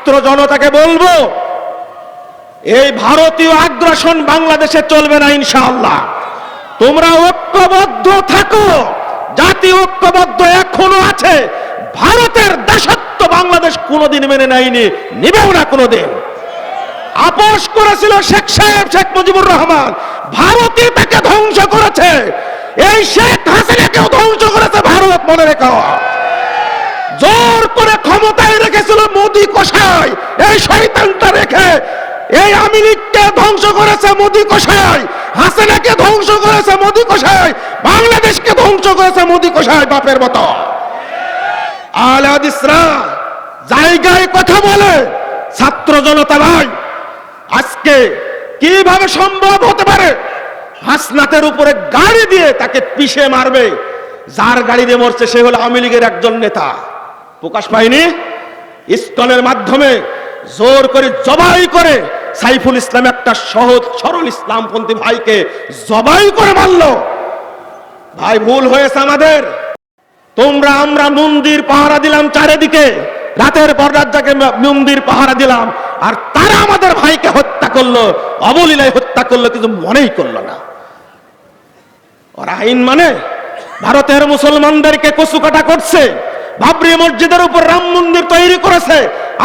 ছাত্র জনতাকে বলব, এই ভারতীয় আগ্রাসন বাংলাদেশে চলবে না ইনশাআল্লাহ। তোমরা ঐক্যবদ্ধ থাকো, জাতি ঐক্যবদ্ধ এখনও আছে, ভারতের দেশত্ব বাংলাদেশ কোনোদিন মেনে নেয়নি, নিবেও না কোনোদিন। আপোষ করেছিল শেখ সাহেব, শেখ মুজিবুর রহমান, ভারতই তাকে ধ্বংস করেছে। এই শেখ হাসিনাকেও ধ্বংস করেছে ভারত, মনে রেখো। জোর করে ক্ষমতায় রেখেছিল মোদী কষাই এই শয়তানটা রেখে এই আমিলিককে ধ্বংস করেছে মোদী কষাই হাসিনাকে ধ্বংস করেছে মোদী কষাই বাংলাদেশকে ধ্বংস করেছে মোদী কষাই বাপের মতো। আল হাদিসরা জায়গায় কথা বলে, ছাত্র জনতা ভাই, আজকে কীভাবে সম্ভব হতে পারে? হাসনাতের উপরে গাড়ি দিয়ে তাকে পিষে মারবে। যার গাড়ি দিয়ে মরছে সে হলো আওয়ামী লীগের একজন নেতা। প্রকাশ পায়নি। ইস্কনের মাধ্যমে জোর করে, জবাই করে সাইফুল ইসলাম একটা সহজ, সরল ইসলামপন্থী ভাইকে জবাই করে মারলো। ভাই, ভুল হয়েছে আমাদের। তোমরা, আমরা মন্দির পাহারা দিলাম চারিদিকে। রাতের পর রাত যাকে পাহারা দিলাম। আর তারা আমাদের ভাইকে হত্যা করল। অবলীলায় হত্যা করল, কিন্তু মনেই করল না। আইন মানে ভারতের মুসলমানদেরকে কচুকাটা করছে। বাবরি মসজিদের উপর রাম মন্দির তৈরি করেছে।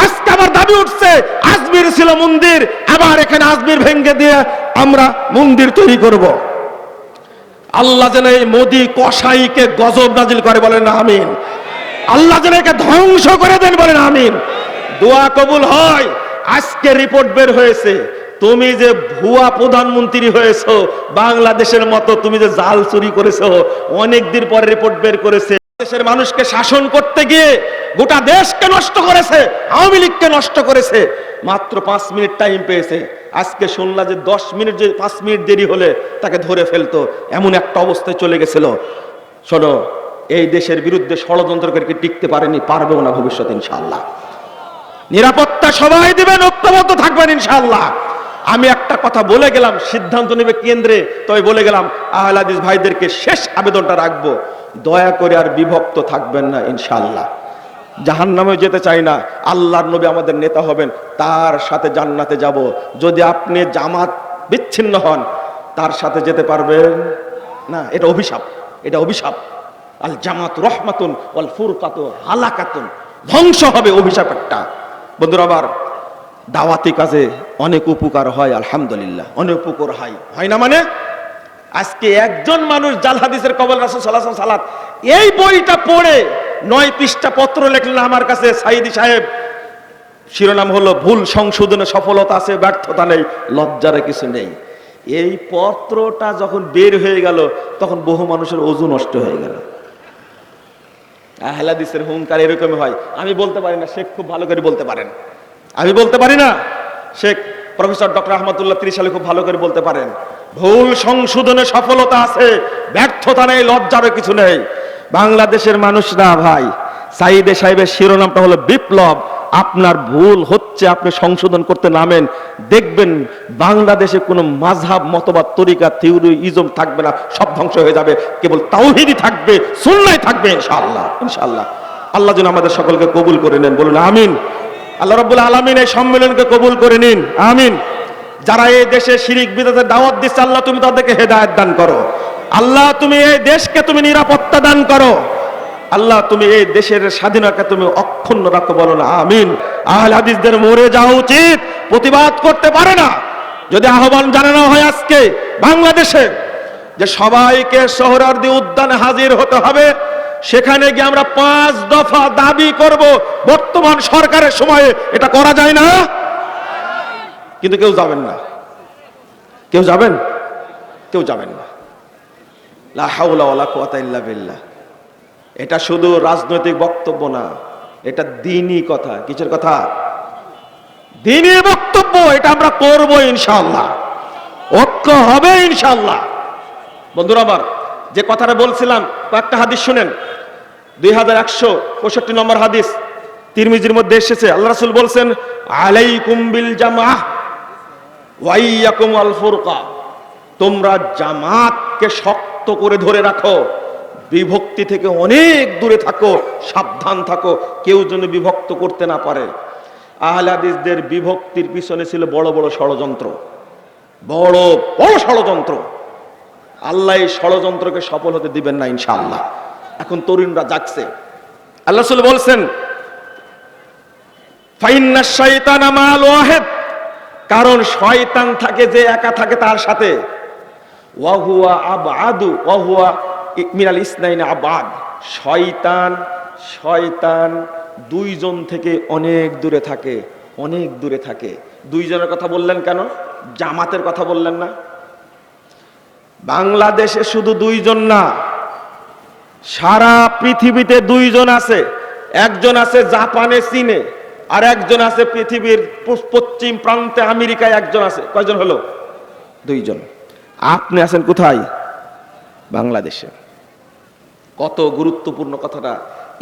আজকে আবার দাবি উঠছে, আজমির ছিল মন্দির, আবার এখানে আজমির ভেঙ্গে দিয়ে আমরা মন্দির তৈরি করব। আল্লাহ যেন এই মোদি কসাইকে গজব নাজিল করে বলেন আমিন। আল্লাহ যেন একে ধ্বংস করে দেন বলেন, আমিন। দোয়া কবুল হয়, আজকে রিপোর্ট বের হয়েছে, তুমি যে ভুয়া প্রধানমন্ত্রী হয়েছো, বাংলাদেশের মতো তুমি যে জাল চুরি করেছ, অনেক দিন পরে রিপোর্ট বের করেছে। দেশের মানুষকে শাসন করতে গিয়ে গোটা দেশকে নষ্ট করেছে, আওয়ামী লীগকে নষ্ট করেছে। মাত্র পাঁচ মিনিট টাইম পেয়েছে। আজকে শুনলা যে দশ মিনিট যে পাঁচ মিনিট দেরি হলে তাকে ধরে ফেলতো। এমন একটা অবস্থায় চলে গেছিল। শোনো, এই দেশের বিরুদ্ধে ষড়যন্ত্র করে টিকতে পারেনি? পারবেও না ভবিষ্যৎ ইনশাল্লাহ নিরাপত্তা সবাই দিবেন, ঐক্যবদ্ধ থাকবেন ইনশাল্লাহ আমি কথা বলে গেলাম, সিদ্ধান্ত নেবে কেন্দ্রে, তবে বলে গেলাম আহলাদিস ভাইদেরকে শেষ আবেদনটা রাখব। দয়া করে আর বিভক্ত থাকবেন না ইনশাল্লাহ জাহান নামে যেতে চাই না, আল্লাহর নবী আমাদের নেতা হবেন, তার সাথে জান্নাতে যাব। যদি আপনি জামাত বিচ্ছিন্ন হন, তার সাথে যেতে পারবেন না, এটা অভিশাপ এটা অভিশাপ। আল জামাত রহমাতুন, ওয়াল ফুরকাতু হালাকাতুন, ধ্বংস হবে অভিশাপ একটা। বন্ধুরা আবার দাওয়াতি কাজে অনেক উপকার হয়, আলহামদুলিল্লাহ। অনেক উপকার হয়। হয় না মানে? আজকে একজন মানুষ জাল হাদিসের কবল রাসুল সাল্লাহ সালাত, এই বইটা পড়ে নয় পৃষ্ঠা পত্র লিখলেন আমার কাছে সাইদি সাহেব। শিরোনাম হলো, ভুল সংশোধনে সফলতা আছে, ব্যর্থতা নেই, লজ্জারে কিছু নেই। এই পত্রটা যখন বের হয়ে গেল, তখন বহু মানুষের ওজন নষ্ট হয়ে গেল। আহলাদিসের হুঙ্কার এরকমই হয়। আমি বলতে পারি না, শেখ খুব ভালো করে বলতে পারেন। আমি বলতে পারি না। শেখ প্রফেসর ডক্টর আহমদুল্লাহ ত্রিশ সালে খুব ভালো করে বলতে পারেন। ভুল সংশোধনে সফলতা আছে, ব্যর্থতা নেই, লজ্জারও কিছু নেই। বাংলাদেশের মানুষরা ভাই, সাইদে সাহেবের শিরোনামটা হলো বিপ্লব। আপনার ভুল হচ্ছে, আপনি সংশোধন করতে নামেন। দেখবেন বাংলাদেশে কোনো মাঝহাব, মতবাদ, তরিকা থিওরি ইজম থাকবে না, সব ধ্বংস হয়ে যাবে। কেবল তাওহিদই থাকবে, সুন্নাই থাকবে, ইনশাআল্লাহ ইনশাআল্লাহ। আল্লাহ যেন আমাদের সকলকে কবুল করে নেন, বলুন আমিন। আল্লাহ রাব্বুল আলামিন এই সম্মেলনকে কবুল করে নিন। আমিন। যারা এই দেশে শিরিক বিদাতের দাওয়াত দিচ্ছে, আল্লাহ তুমি তাদেরকে হেদায়ত দান করো। আল্লাহ তুমি এই দেশকে তুমি নিরাপত্তা দান করো। আল্লাহ তুমি এই দেশের স্বাধীনতা তুমি অক্ষুণ্ণ রাখো বলো না, আমিন। আহল হাদিসদের মরে যাওয়া উচিত, প্রতিবাদ করতে পারে না। যদি আহ্বান জানানো হয় আজকে বাংলাদেশে, যে সবাইকে সোহরার্দি উদ্যানে হাজির হতে হবে সেখানে গিয়ে আমরা পাঁচ দফা দাবি করব। বর্তমান সরকারের সময়ে এটা করা যায় না। কিন্তু কেউ যাবেন না। কেউ যাবেন? কেউ যাবেন না। বিল্লাহ। এটা শুধু রাজনৈতিক বক্তব্য না, এটা দিনই কথা। কিসের কথা? দিনই বক্তব্য, এটা আমরা করব ইনশাল্লাহ ঐক্য হবে ইনশাল্লাহ বন্ধুরা আমার যে কথাটা বলছিলাম, কয়েকটা হাদিস শুনেন। দুই হাজার একশো পঁয়ষট্টি নম্বর হাদিস তিরমিজির মধ্যে এসেছে। আল্লাহ রাসূল বলছেন আলাই বিল জামাহ ওয়াইয়াকুম আল ফুরকা। তোমরা জামাতকে শক্ত করে ধরে রাখো। বিভক্তি থেকে অনেক দূরে থাকো, সাবধান থাকো, কেউ যেন বিভক্ত করতে না পারে। আহলাদিসদের বিভক্তির পিছনে ছিল বড় বড় ষড়যন্ত্র। বড় বড় ষড়যন্ত্র। আল্লাহ এই ষড়যন্ত্রকে সফল হতে দিবেন না ইনশাআল্লাহ। এখন তরুণরা জাগছে। আল্লাহ বলছেন কারণ শয়তান থাকে যে একা থাকে তার সাথে। আবাদু মিনাল আবাদ শয়তান শয়তান দুইজন থেকে অনেক দূরে থাকে, অনেক দূরে থাকে। দুইজনের কথা বললেন কেন? জামাতের কথা বললেন না? বাংলাদেশে শুধু দুইজন না, সারা পৃথিবীতে দুইজন আছে। একজন আছে জাপানে, চীনে, আর একজন আছে পৃথিবীর পশ্চিম প্রান্তে আমেরিকায় একজন আছে। কয়জন হলো? দুইজন। আপনি আছেন কোথায়? বাংলাদেশে। কত গুরুত্বপূর্ণ কথাটা।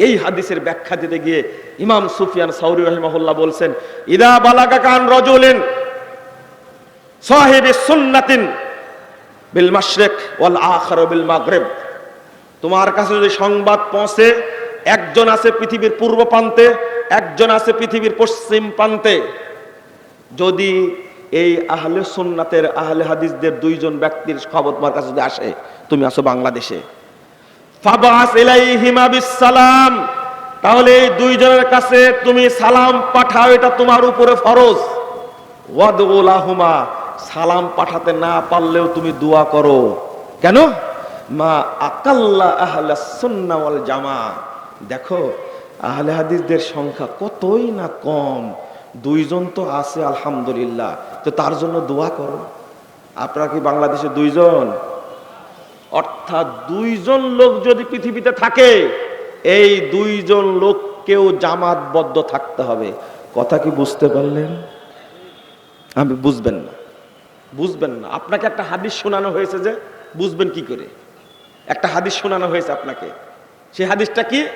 এই হাদিসের ব্যাখ্যা দিতে গিয়ে ইমাম সুফিয়ান সাউরি রহিমাহুল্লাহ বলছেন, ইদা বালাকা কান রজুলিন সাহেব সুন্নাতিন বিল মাশরিক ওয়াল আখার বিল মাগরিব। তোমার কাছে যদি সংবাদ পৌঁছে, একজন আছে পৃথিবীর পূর্ব প্রান্তে, একজন আছে পৃথিবীর পশ্চিম প্রান্তে। যদি এই আহলে সুন্নাতের আহলে হাদিসদের দুইজন ব্যক্তির খবর তোমার কাছে যদি আসে, তুমি আসো বাংলাদেশে। ফাবাস তাহলে এই দুইজনের কাছে তুমি সালাম পাঠাও, এটা তোমার উপরে ফরজ। ওয়াদুলাহুমা সালাম পাঠাতে না পারলেও তুমি দোয়া করো। কেন? মা আকাল্লা আহলা সুন্নাহ ওয়াল জামা। দেখো, আহলে হাদিসদের সংখ্যা কতই না কম। দুইজন তো আছে, আলহামদুলিল্লাহ। তো তার জন্য দোয়া করো। আপনারা কি বাংলাদেশে দুইজন? অর্থাৎ দুইজন লোক যদি পৃথিবীতে থাকে, এই দুইজন লোককেও জামাতবদ্ধ থাকতে হবে। কথা কি বুঝতে পারলেন? আমি বুঝবেন না। বুঝবেন না। আপনাকে একটা হাদিস শোনানো হয়েছে যে বুঝবেন কি করে? একটা হাদিস শোনানো হয়েছে আপনাকে। সেই হাদিসটা কি?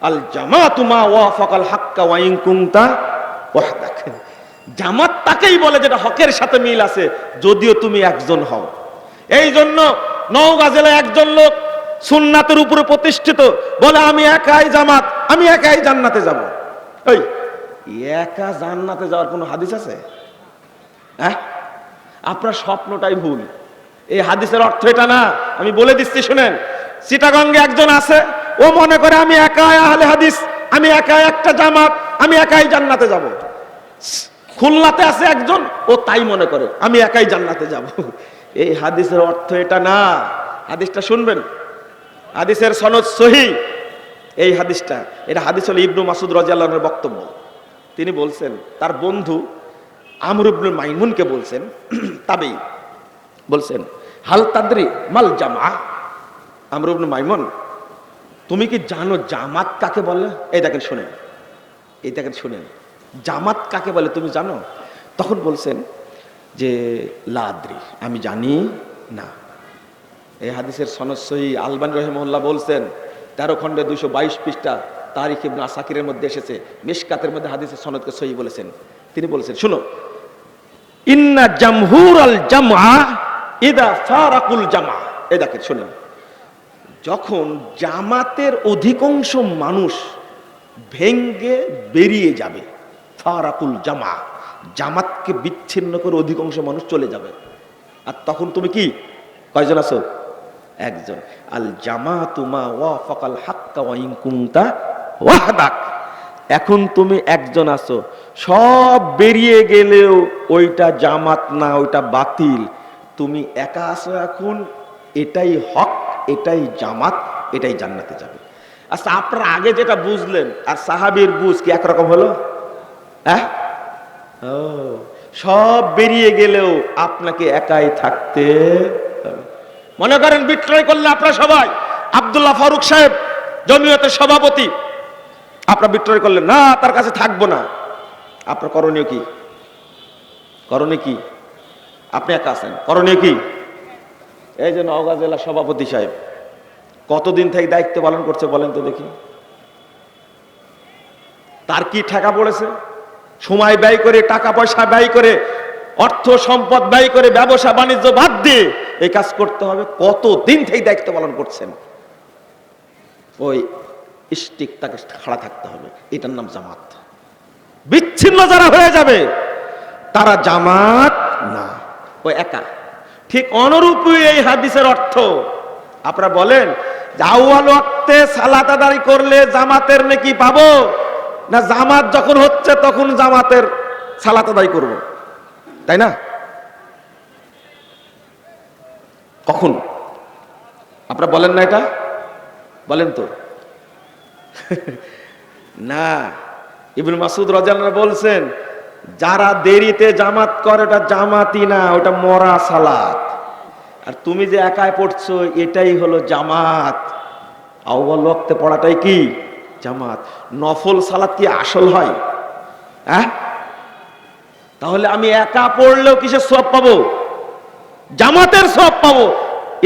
আল জামাতুমা ওয়াফাকাল হাক্কা ওয়াইন কুনতা ওয়াহদাক। জামাত তাকেই বলে যেটা হকের সাথে মিল আছে, যদিও তুমি একজন হও। এই জন্য নওগাঁ জেলায় একজন লোক সুন্নাতের উপরে প্রতিষ্ঠিত, বলে, আমি একাই জামাত, আমি একাই জান্নাতে যাব। ওই একা জান্নাতে যাওয়ার কোনো হাদিস আছে? হ্যাঁ? আপনার স্বপ্নটাই ভুল। এই হাদিসের অর্থ এটা না। আমি বলে দিচ্ছি, শুনেন। চিটাগঙ্গে একজন আছে, ও মনে করে, আমি একাই আহলে হাদিস, আমি একাই একটা জামাত, আমি একাই জান্নাতে যাব। খুলনাতে আছে একজন, ও তাই মনে করে, আমি একাই জান্নাতে যাব। এই হাদিসের অর্থ এটা না। হাদিসটা শুনবেন। হাদিসের সনদ সহি। এই হাদিসটা, এটা হাদিস হল ইবনু মাসুদ রাজিয়াল্লাহর বক্তব্য। তিনি বলছেন, তার বন্ধু আমর ইবনুল মাইমুনকে বলছেন, তাবেই বলছেন, হাল তাদরি মাল জামা আমর ইবনুল মাইমুন, তুমি কি জানো জামাত কাকে বলে? এই দেখেন, শুনেন, এই দেখেন, শুনেন, জামাত কাকে বলে তুমি জানো? তখন বলছেন যে লাদ্রি আমি জানি না। এই হাদিসের সনসই আলবান রহিমউল্লাহ বলছেন, তেরো খণ্ডে দুশো বাইশ পৃষ্ঠা তারিখ ইবনে আসাকিরের মধ্যে এসেছে, মিশকাতের মধ্যে হাদিসের সনদকে সহি বলেছেন। তিনি বলেছেন, শুনো ইন্না জামহুর আল জামা ইদা ফারাকুল জামা দেখেন, শুনেন। যখন জামাতের অধিকাংশ মানুষ ভেঙ্গে বেরিয়ে যাবে ফারাকুল জামা জামাতকে বিচ্ছিন্ন করে অধিকাংশ মানুষ চলে যাবে। আর তখন তুমি কি? কয়জন আছো? একজন। আল জামা তুমা ওয়া ফকাল হাক্কা ওয়া ইন কুনতা ওয়াহদাক। এখন তুমি একজন আছো। সব বেরিয়ে গেলেও ওইটা জামাত না, ওইটা বাতিল। তুমি একা আছো এখন, এটাই হক, এটাই জামাত, এটাই জান্নাতে যাবে। আচ্ছা আপনারা আগে যেটা বুঝলেন, আর সাহাবীর বুঝ কি একরকম হলো? হ্যাঁ? ও, সব বেরিয়ে গেলেও আপনাকে একাই থাকতে মনে করেন বিক্রয় করলে আপনারা সবাই, আবদুল্লাহ ফারুক সাহেব, জমিয়তের সভাপতি আপনার বিক্রয় করলেন। না, তার কাছে থাকব না। আপনার করণীয় কি? করণীয় কি? আপনি একা আছেন। করণীয় কি? এই যে নওগাঁ জেলা সভাপতি সাহেব, কতদিন থেকে দায়িত্ব পালন করছে বলেন তো দেখি। তার কি ঠেকা পড়েছে? সময় ব্যয় করে, টাকা পয়সা ব্যয় করে, অর্থ সম্পদ ব্যয় করে, ব্যবসা বাণিজ্য বাদ দিয়ে এই কাজ করতে হবে। কত দিন থেকে দায়িত্ব পালন করছেন? ওই স্টিক তাকে খাড়া থাকতে হবে। এটার নাম জামাত। বিচ্ছিন্ন যারা হয়ে যাবে, তারা জামাত না। ও একা। ঠিক অনুরূপই এই হাদিসের অর্থ। আপনারা বলেন, আউয়াল ওয়াক্তে সালাত করলে জামাতের নাকি পাবো? না, জামাত যখন হচ্ছে, তখন জামাতের সালাত আদায় করব। তাই না? কখন? আপনারা বলেন না এটা? বলেন তো। না ইবনুল মাসুদ রাজাল্লাহ বলছেন, যারা দেরিতে জামাত করে, ওটা জামাতি না, ওটা মরা সালাত। আর তুমি যে একাই পড়ছো, এটাই হলো জামাত। আউ্বাল ওয়াক্তে পড়াটাই কি? জামাত। নফল সালাত কি আসল হয়? হ্যাঁ? তাহলে আমি একা পড়লেও কিসের সব পাবো? জামাতের সব পাবো।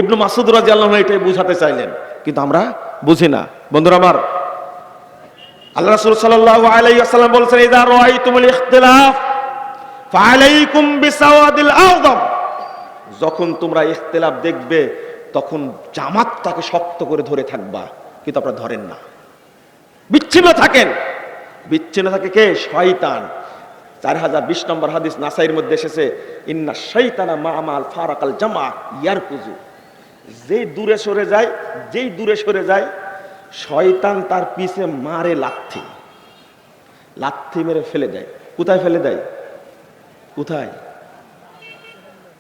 ইবনু মাসুদ রাজি আল্লাহ এটাই বুঝাতে চাইলেন, কিন্তু আমরা বুঝি না। বন্ধুরা আমার আল্লাহ বলেছেন, ইদা যখন তোমরা ইখতিলাফ দেখবে, তখন জামাতটাকে শক্ত করে ধরে থাকবা, কিন্তু আপনারা ধরেন না। বিচ্ছিন্ন থাকেন। বিচ্ছিন্ন থাকে কে? শয়তান। চার হাজার বিশ নম্বর হাদিস নাসাইয়ের মধ্যে এসেছে, ইন্না শৈতানা মামাল ফারাকাল জামা ইয়ার কুজু যেই দূরে সরে যায়, যেই দূরে সরে যায় শয়তান তার পিছে মারে লাথি। লাথি মেরে ফেলে দেয়। কোথায় ফেলে দেয়? কোথায়?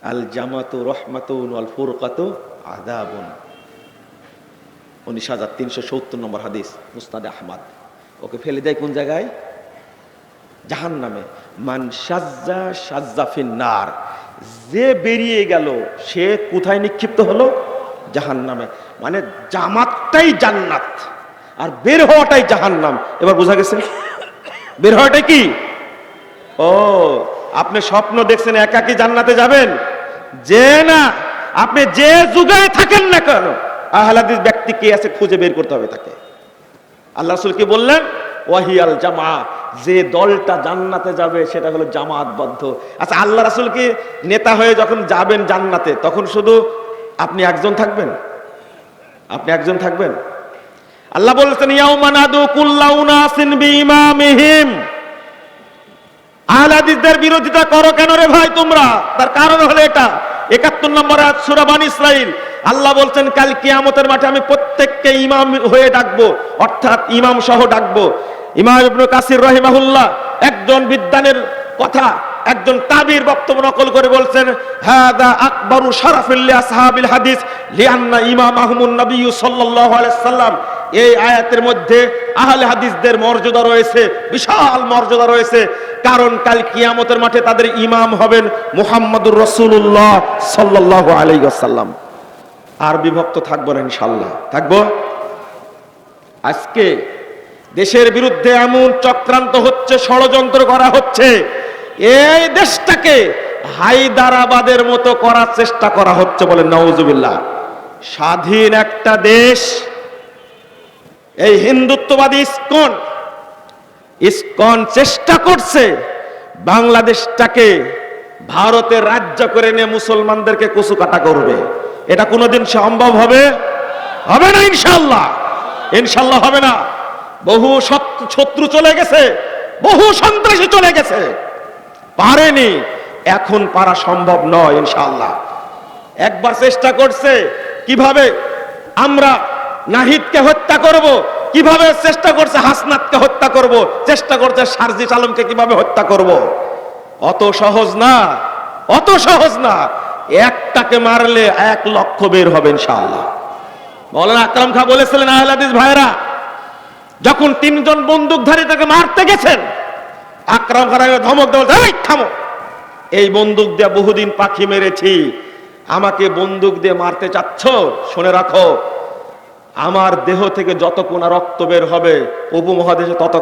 আল জামাতু রহমাতুন আল ফুরকাত আদাবুন উনিশ হাজার তিনশো সত্তর নম্বর হাদিস মুস্তাদ আহমদ। ওকে ফেলে দেয় কোন জায়গায়? জাহান নামে মান সাজ্জা সাজ্জাফিন নার। যে বেরিয়ে গেল, সে কোথায় নিক্ষিপ্ত হলো? জাহান নামে মানে জামাতটাই জান্নাত। আর বের হওয়াটাই জাহান নাম এবার বোঝা গেছে? বের হওয়াটাই কি? ও, আপনি স্বপ্ন দেখছেন, একা কি জান্নাতে যাবেন? যে না, আপনি যে যুগে থাকেন না কেন, আহলাদিস ব্যক্তি কে আছে খুঁজে বের করতে হবে তাকে। আল্লাহ রসুল কি বললেন? ওয়াহিয়াল জামা, যে দলটা জান্নাতে যাবে, সেটা হলো জামাতবদ্ধ। আচ্ছা আল্লাহ রাসুল কি নেতা হয়ে যখন যাবেন জান্নাতে, তখন শুধু আপনি একজন থাকবেন? আপনি একজন থাকবেন? আল্লাহ বলেছেন ইয়াউমানাদু কুল্লাউনাসিন বিইমামিহিম। আহলে হাদিসদের বিরোধিতা করো কেন রে ভাই তোমরা? তার কারণ হলো এটা। একাত্তর নম্বর আয়াত সূরা বানী ইসরাইল আল্লাহ বলছেন, কাল কিয়ামতের মাঠে আমি প্রত্যেককে ইমাম হয়ে ডাকবো, অর্থাৎ ইমাম সহ ডাকবো। ইমাম ইবনে কাসির রহিমাহুল্লাহ, একজন বিদ্বানের কথা একজন তাবির বক্তব্য নকল করে বলছেন, হাদা আকবরু শারাফিল্লি আসহাবিল হাদিস লিআন্না ইমাম আহমুন নবী সাল্লাল্লাহু আলাইহি সাল্লাম। এই আয়াতের মধ্যে আহলে হাদিসদের মর্যাদা রয়েছে, বিশাল মর্যাদা রয়েছে। কারণ কাল কিয়ামতের মাঠে তাদের ইমাম হবেন মুহাম্মদুর রাসূলুল্লাহ সাল্লাল্লাহু আলাইহি ওয়াসাল্লাম। আর বিভক্ত থাকব না ইনশাআল্লাহ। থাকব? আজকে দেশের বিরুদ্ধে এমন চক্রান্ত হচ্ছে, ষড়যন্ত্র করা হচ্ছে এই দেশটাকে হায়দারাবাদের মতো করার চেষ্টা করা হচ্ছে বলে নওজুবিল্লাহ স্বাধীন একটা দেশ, এই হিন্দুত্ববাদী ইস্কন ইস্কন চেষ্টা করছে বাংলাদেশটাকে ভারতের রাজ্য করে নিয়ে মুসলমানদেরকে কুচু কাটা করবে। এটা কোনোদিন সম্ভব হবে? হবে না ইনশাল্লাহ ইনশাল্লাহ হবে না। বহু শত্রু চলে গেছে, বহু সন্ত্রাসী চলে গেছে। পারেনি। এখন পারা সম্ভব নয় ইনশাল্লাহ একবার চেষ্টা করছে, কীভাবে আমরা নাহিদকে হত্যা করব, কীভাবে চেষ্টা করছে হাসনাতকে হত্যা করব, চেষ্টা করছে সারজিস আলমকে কীভাবে হত্যা করব। অত সহজ না, অত সহজ না। একটাকে মারলে এক লক্ষ বের হবে ইনশাআল্লাহ। মৌলানা আকরাম খা বলেছিলেন আহলাদিস ভাইরা যখন তিনজন বন্দুকধারী তাকে মারতে গেছেন আকরাম খান ধমক দেওয়া এই বন্দুক দিয়ে বহুদিন পাখি মেরেছি। আমাকে বন্দুক দিয়ে মারতে চাচ্ছ? শুনে রাখো, আমার দেহ থেকে যত কোনা রক্ত বের হবে উপমহাদেশে তত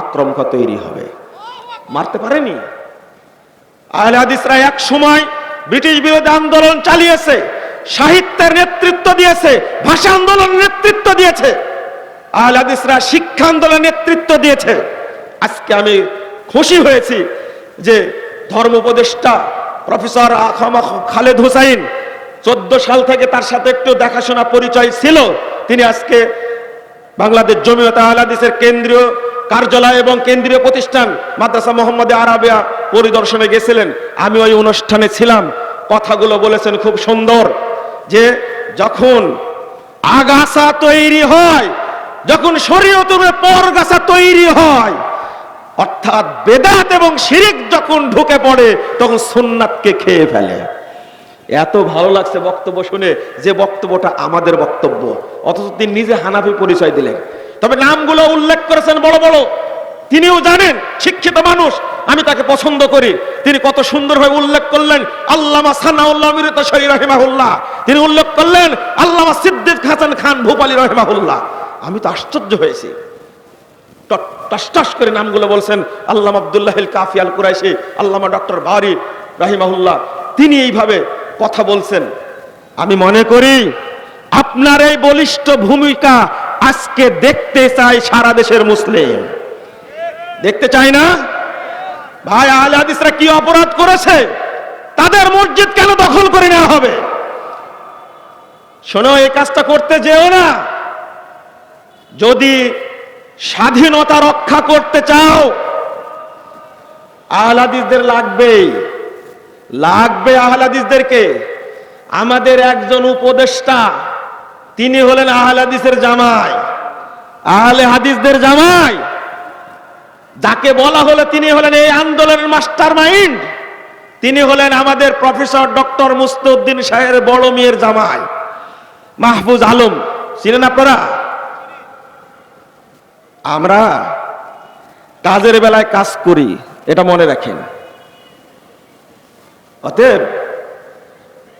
আক্রমক তৈরি হবে। মারতে পারেনি? আহলে হাদিসরা এক সময় ব্রিটিশ বিরোধী আন্দোলন চালিয়েছে, সাহিত্যের নেতৃত্ব দিয়েছে, ভাষা আন্দোলন নেতৃত্ব দিয়েছে। আহলে হাদিসরা শিক্ষা আন্দোলন নেতৃত্ব দিয়েছে। আজকে আমি খুশি হয়েছি যে ধর্ম উপদেষ্টা প্রফেসর খালেদ হুসাইন চোদ্দ সাল থেকে তার সাথে একটু দেখাশোনা পরিচয় ছিল। তিনি আজকে বাংলাদেশ জমিয়ত আহলাদিসের কেন্দ্রীয় কার্যালয় এবং কেন্দ্রীয় প্রতিষ্ঠান মাদ্রাসা মোহাম্মদ আরাবিয়া পরিদর্শনে গেছিলেন। আমি ওই অনুষ্ঠানে ছিলাম। কথাগুলো বলেছেন খুব সুন্দর যে যখন আগাছা তৈরি হয়, যখন শরীয়তের পরগাছা তৈরি হয় অর্থাৎ বেদাত এবং শিরিক যখন ঢুকে পড়ে, তখন সুন্নাতকে খেয়ে ফেলে। এত ভালো লাগছে বক্তব্য শুনে যে বক্তব্যটা আমাদের বক্তব্য। অথচ তিনি নিজে হানাফি পরিচয় দিলেন। তবে নামগুলো উল্লেখ করেছেন বড় বড়। তিনিও জানেন, শিক্ষিত মানুষ, আমি তাকে পছন্দ করি। তিনি কত সুন্দরভাবে উল্লেখ করলেন, আল্লামা সানাউল্লাহ রহিমাহুল্লাহ। তিনি উল্লেখ করলেন, আল্লামা সিদ্দিক হাসান খান ভূপালী রহিমাহুল্লাহ। আমি তো আশ্চর্য হয়েছি। টস করে নামগুলো বলছেন আল্লামা আব্দুল্লাহ কাফি আল কুরাইশি আল্লামা ডক্টর বারি রাহিমাহুল্লাহ। তিনি এইভাবে কথা বলছেন। আমি মনে করি আপনার এই বলিষ্ঠ ভূমিকা আজকে দেখতে চাই সারা দেশের মুসলিম। দেখতে চাই না? ভাই আল হাদিসরা কি অপরাধ করেছে? তাদের মসজিদ কেন দখল করে নেওয়া হবে? শোনো, এই কাজটা করতে যেও না। যদি স্বাধীনতা রক্ষা করতে চাও? আহলাদিসদের লাগবেই। লাগবে আহলাদিসদেরকে। আমাদের একজন উপদেষ্টা, তিনি হলেন আহলাদিসের জামাই। আহলে হাদিসদের জামাই। যাকে বলা হলো তিনি হলেন এই আন্দোলনের মাস্টার মাইন্ড তিনি হলেন আমাদের প্রফেসর ডক্টর মুস্তুদ্দিন সাহের বড় মেয়ের জামাই। মাহফুজ আলম, চিনেন আপনারা? আমরা কাজের বেলায় কাজ করি, এটা মনে রাখেন। অতএব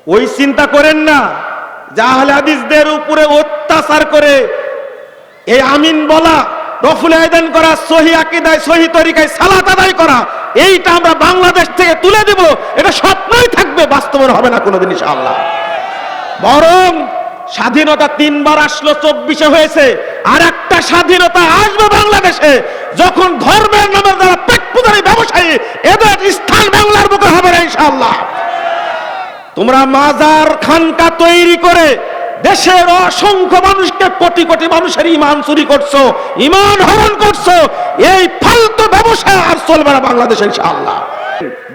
ওই চিন্তা করেন না যে আহলে হাদিসদের উপরে অত্যাচার করে এই আমিন বলা, রফুল আয়দান করা, সহি আকিদায়, সহি তরিকায় সালাত আদায় করা, এইটা আমরা বাংলাদেশ থেকে তুলে দেব, এটা স্বপ্নই থাকবে, বাস্তবায়ন হবে না কোনোদিন ইনশাআল্লাহ। বরং স্বাধীনতা তিনবার আসলো, চব্বিশে হয়েছে। আর একটা স্বাধীনতা আসবে বাংলাদেশে, যখন ধর্মের নামে যারা পেট পূজারী ব্যবসায়ী, এদের স্থান বাংলার বুকে হবে না, ইনশাআল্লাহ। তোমরা মাজার খানকা তৈরি করে দেশের অসংখ্য মানুষকে কোটি কোটি মানুষের ইমান চুরি করছ, ইমান হরণ করছ, এই ফালতু ব্যবসা আর চলবে না বাংলাদেশে, ইনশাআল্লাহ।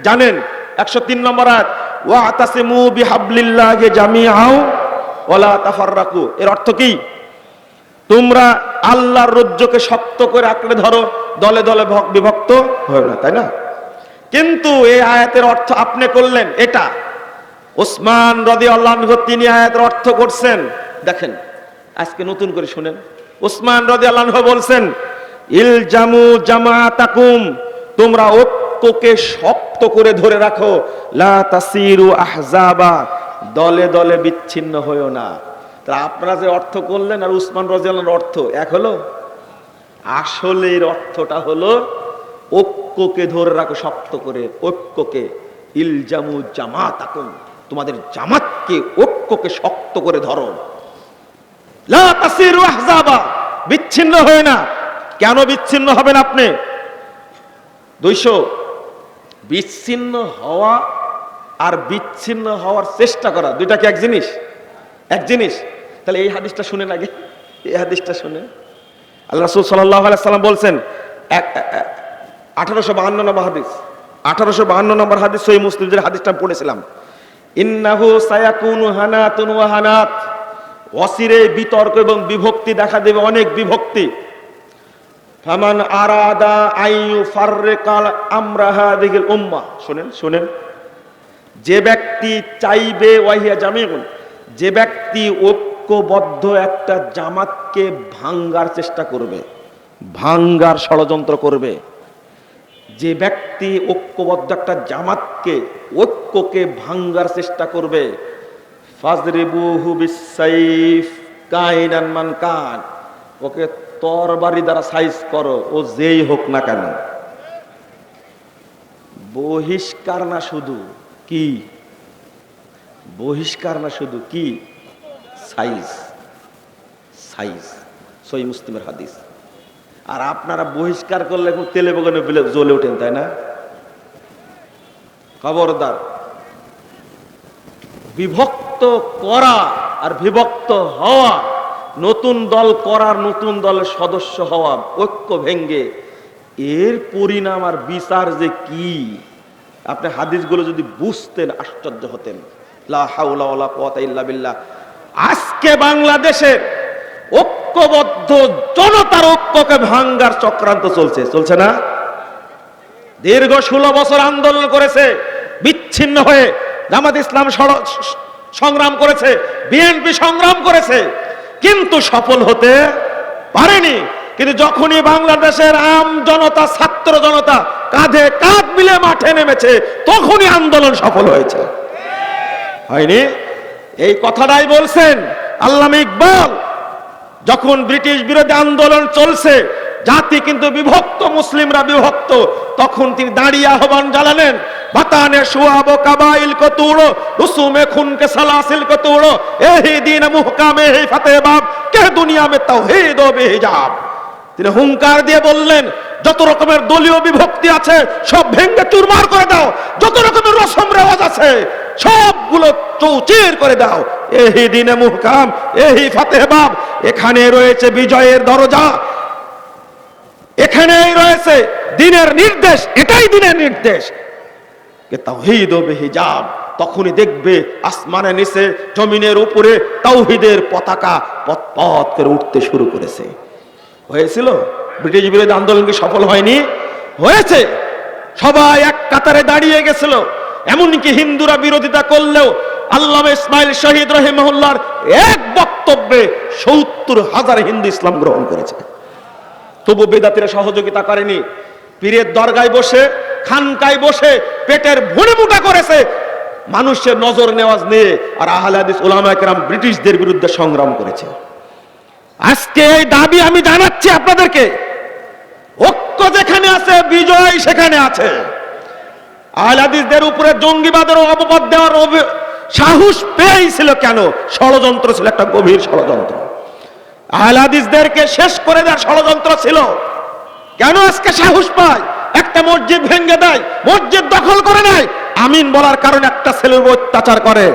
জানেন, একশো তিন নম্বর আয়াত, ওয়া আতাসিমু বিহাবলিল্লাহি জামিআও। তাফাররাকু, এর অর্থ কি? তোমরা আল্লাহর রজ্জকে শক্ত করে আঁকড়ে ধরো, দলে দলে বিভক্ত না, তাই না? কিন্তু এই আয়াতের অর্থ আপনি করলেন এটা। ওসমান রদি আল্লাহ তিনি আয়াতের অর্থ করছেন। দেখেন, আজকে নতুন করে শুনেন। ওসমান রদি আল্লাহ বলছেন ইল জামু জামাতাকুম তোমরা ঐক্যকে শক্ত করে ধরে রাখো। লা তাসিরু আহজাবা দলে দলে বিচ্ছিন্ন হয়েও না। তা আপনারা যে অর্থ করলেন আর উসমান রাজিয়াল্লাহর অর্থ এক হলো? আসলে এর অর্থটা হলো ঐক্যকে ধরে রাখো, শক্ত করে, ঐক্যকে। ইলজামু জামাত তোমাদের জামাতকে ঐক্যকে শক্ত করে ধরো। বিচ্ছিন্ন হয় না। কেন বিচ্ছিন্ন হবেন আপনি? দুইশো, বিচ্ছিন্ন হওয়া আর বিচ্ছিন্ন হওয়ার চেষ্টা করা। দুইটা কি এক জিনিস? এক জিনিস? তাহলে এই হাদিসটা শুনেন আগে। এই হাদিসটা শুনেন। আল্লাহ রসুল সাল্লাহ সাল্লাম বলছেন আঠারোশো বাহান্ন নম্বর হাদিস। আঠারোশো বাহান্ন নম্বর হাদিস সই মুসলিমদের হাদিসটা পড়েছিলাম। ইন্নাহু সায়াকুনু হানাতুন ওয়া হানাত। অসিরে বিতর্ক এবং বিভক্তি দেখা দেবে, অনেক বিভক্তি। ফামান আরাদা আইয়ু ফাররিকাল আমরাহা দিগিল উম্মা। শুনেন শুনেন। যে ব্যক্তি চাইবে, ওয়াহিয়া জামিউন, যে ব্যক্তি ঐক্যবদ্ধ একটা জামাতকে ভাঙ্গার চেষ্টা করবে, ভাঙ্গার ষড়যন্ত্র করবে, যে ব্যক্তি ঐক্যবদ্ধ একটা জামাতকে, ঐক্যকে ভাঙ্গার চেষ্টা করবে কান, ওকে তরবারি দ্বারা সাইজ করো, ও যেই হোক না কেন। বহিষ্কার না শুধু কি? বহিষ্কার না শুধু কি? সাইজ। সাইজ। সই মুসলিমের হাদিস। আর আপনারা বহিষ্কার করলে এখন তেলে বগানে জ্বলে ওঠেন, তাই না? খবরদার। বিভক্ত করা আর বিভক্ত হওয়া, নতুন দল করার নতুন দলের সদস্য হওয়া ঐক্য ভেঙ্গে, এর পরিণাম আর বিচার যে কি? আপনি হাদিসগুলো যদি বুঝতেন, আশ্চর্য হতেন। আজকে বাংলাদেশে ঐক্যবদ্ধ জনতার ঐক্যকে ভাঙ্গার চক্রান্ত চলছে। চলছে না? দীর্ঘ ষোলো বছর আন্দোলন করেছে, বিচ্ছিন্ন হয়ে জামাত ইসলাম সংগ্রাম করেছে, বিএনপি সংগ্রাম করেছে, কিন্তু সফল হতে পারেনি। কিন্তু যখনই বাংলাদেশের আম জনতা, ছাত্র জনতা কাঁধে কাঁধ মিলে মাঠে নেমেছে, তখনই আন্দোলন সফল হয়েছে। হয়নি? এই কথাটাই বলছেন আল্লামা ইকবাল। যখন ব্রিটিশ বিরোধী আন্দোলন চলছে, জাতি কিন্তু বিভক্ত, মুসলিমরা বিভক্ত, তখন তিনি দাঁড়িয়ে আহ্বান জ্বালালেন বাতানে সুয়াব কাবাইল কতুড়ো রুসুমে খুনকে সালাসিল কতুড়ো এহি দিন মুহকামে হে ফাতে বাব, কে দুনিয়া মে তাওহীদ ও বেহিজাব? তিনি হুঙ্কার দিয়ে বললেন, যত রকমের দলীয় বিভক্তি আছে, সব ভেঙ্গে চুরমার করে দাও। যত রকমের রসম রেওয়াজ আছে, সবগুলো চৌচির করে দাও। এহি দিনে মুহকাম, এহি ফাতেহ বাব এখানে রয়েছে বিজয়ের দরজা। এখানেই রয়েছে দিনের নির্দেশ, এটাই দিনের নির্দেশ। কে তাওহীদ ও তখনই দেখবে আসমানের নিচে, জমিনের উপরে তাওহিদের পতাকা পথ পথ করে উঠতে শুরু করেছে। হয়েছিল। ব্রিটিশ বিরোধী আন্দোলন কি সফল হয়নি? হয়েছে। সবাই এক কাতারে দাঁড়িয়ে গেছিল। এমনকি হিন্দুরা বিরোধিতা করলেও আল্লামা ইসমাইল শহীদ রহিমহুল্লার এক বক্তব্যে সত্তর হাজার হিন্দু ইসলাম গ্রহণ করেছে। তবু বেদাতিরা সহযোগিতা করেনি। পীরের দরগায় বসে, খানকায় বসে পেটের ভুড়ি মুটা করেছে। মানুষের নজর নেওয়াজ নিয়ে আর আহলাদিস ওলামা কেরাম ব্রিটিশদের বিরুদ্ধে সংগ্রাম করেছে। আজকে এই দাবি আমি জানাচ্ছি আপনাদেরকে। ঐক্য যেখানে আছে, বিজয় সেখানে আছে। আহলাদিসদের উপরে জঙ্গিবাদের অপবাদ দেওয়ার সাহস পেয়েছিল কেন? ষড়যন্ত্র ছিল, একটা গভীর ষড়যন্ত্র। আহলাদিসদেরকে শেষ করে দেওয়ার ষড়যন্ত্র ছিল। কেন আজকে সাহস পায়? একটা মসজিদ ভেঙে দেয়, মসজিদ দখল করে নেয়। আমিন বলার কারণে একটা ছেলের অত্যাচার করে।